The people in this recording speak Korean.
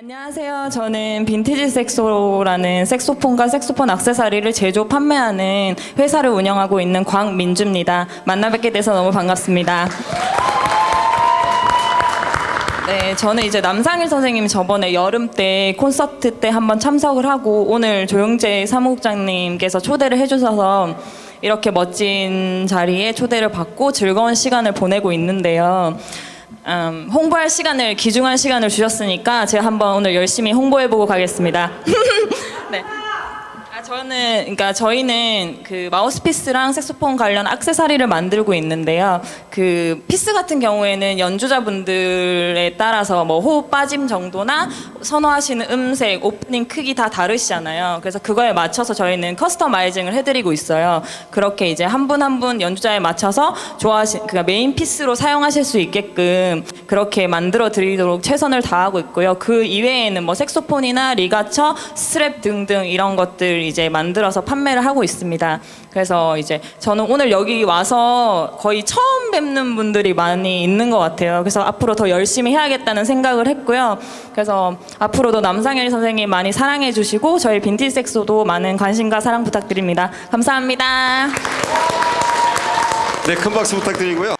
안녕하세요. 저는 빈티지 섹소라는 색소폰과 색소폰 액세서리를 제조 판매하는 회사를 운영하고 있는 광민주입니다. 만나 뵙게 돼서 너무 반갑습니다. 네, 저는 이제 남상일 선생님이 저번에 여름 때 콘서트 때 한번 참석을 하고 오늘 조영재 사무국장님께서 초대를 해주셔서 이렇게 멋진 자리에 초대를 받고 즐거운 시간을 보내고 있는데요. 음, 홍보할 시간을 귀중한 시간을 주셨으니까 제가 한번 오늘 열심히 홍보해보고 가겠습니다. 네. 아, 저는 그러니까 저희는 그 마우스피스랑 색소폰 관련 액세서리를 만들고 있는데요. 그 피스 같은 경우에는 연주자분들에 따라서 뭐 호흡 빠짐 정도나 선호하시는 음색, 오프닝 크기 다 다르시잖아요. 그래서 그거에 맞춰서 저희는 커스터마이징을 해드리고 있어요. 그렇게 이제 한 분 한 분 연주자에 맞춰서 좋아하시 그러니까 메인 피스로 사용하실 수 있게끔 그렇게 만들어 드리도록 최선을 다하고 있고요. 그 이외에는 뭐 색소폰이나 리가처, 스트랩 등등 이런 것들 이제 만들어서 판매를 하고 있습니다. 그래서 이제 저는 오늘 여기 와서 거의 처음 뵙는 분들이 많이 있는 것 같아요. 그래서 앞으로 더 열심히 해야겠다는 생각을 했고요. 그래서 앞으로도 남상일 선생님 많이 사랑해 주시고 저희 빈티지 섹소도 많은 관심과 사랑 부탁드립니다. 감사합니다. 네, 큰 박수 부탁드리고요.